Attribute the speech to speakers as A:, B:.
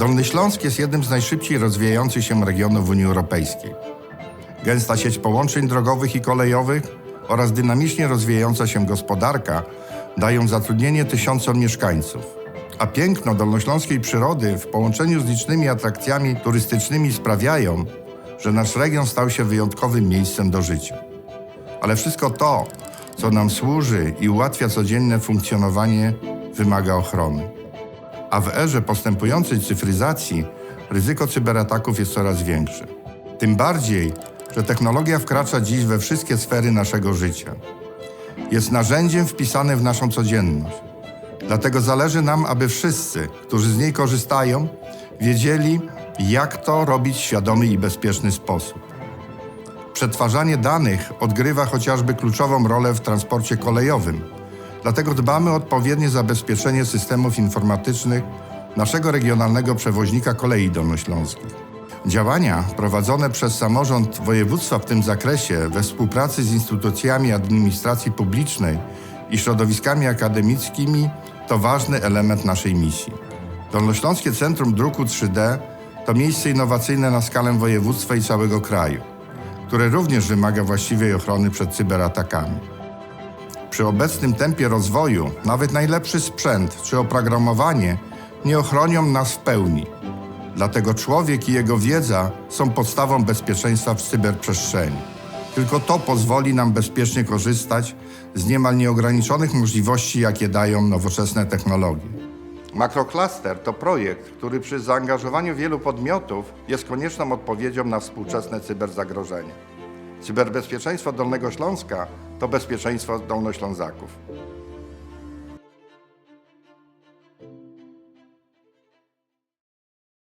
A: Dolny Śląsk jest jednym z najszybciej rozwijających się regionów Unii Europejskiej. Gęsta sieć połączeń drogowych i kolejowych oraz dynamicznie rozwijająca się gospodarka dają zatrudnienie tysiącom mieszkańców. A piękno dolnośląskiej przyrody w połączeniu z licznymi atrakcjami turystycznymi sprawiają, że nasz region stał się wyjątkowym miejscem do życia. Ale wszystko to, co nam służy i ułatwia codzienne funkcjonowanie, wymaga ochrony. A w erze postępującej cyfryzacji ryzyko cyberataków jest coraz większe. Tym bardziej, że technologia wkracza dziś we wszystkie sfery naszego życia. Jest narzędziem wpisanym w naszą codzienność. Dlatego zależy nam, aby wszyscy, którzy z niej korzystają, wiedzieli, jak to robić w świadomy i bezpieczny sposób. Przetwarzanie danych odgrywa chociażby kluczową rolę w transporcie kolejowym. Dlatego dbamy o odpowiednie zabezpieczenie systemów informatycznych naszego regionalnego przewoźnika kolei dolnośląskich. Działania prowadzone przez samorząd województwa w tym zakresie we współpracy z instytucjami administracji publicznej i środowiskami akademickimi to ważny element naszej misji. Dolnośląskie Centrum Druku 3D to miejsce innowacyjne na skalę województwa i całego kraju, które również wymaga właściwej ochrony przed cyberatakami. Przy obecnym tempie rozwoju nawet najlepszy sprzęt czy oprogramowanie nie ochronią nas w pełni. Dlatego człowiek i jego wiedza są podstawą bezpieczeństwa w cyberprzestrzeni. Tylko to pozwoli nam bezpiecznie korzystać z niemal nieograniczonych możliwości, jakie dają nowoczesne technologie. Makrocluster to projekt, który przy zaangażowaniu wielu podmiotów jest konieczną odpowiedzią na współczesne cyberzagrożenie. Cyberbezpieczeństwo Dolnego Śląska to bezpieczeństwo Dolnoślązaków.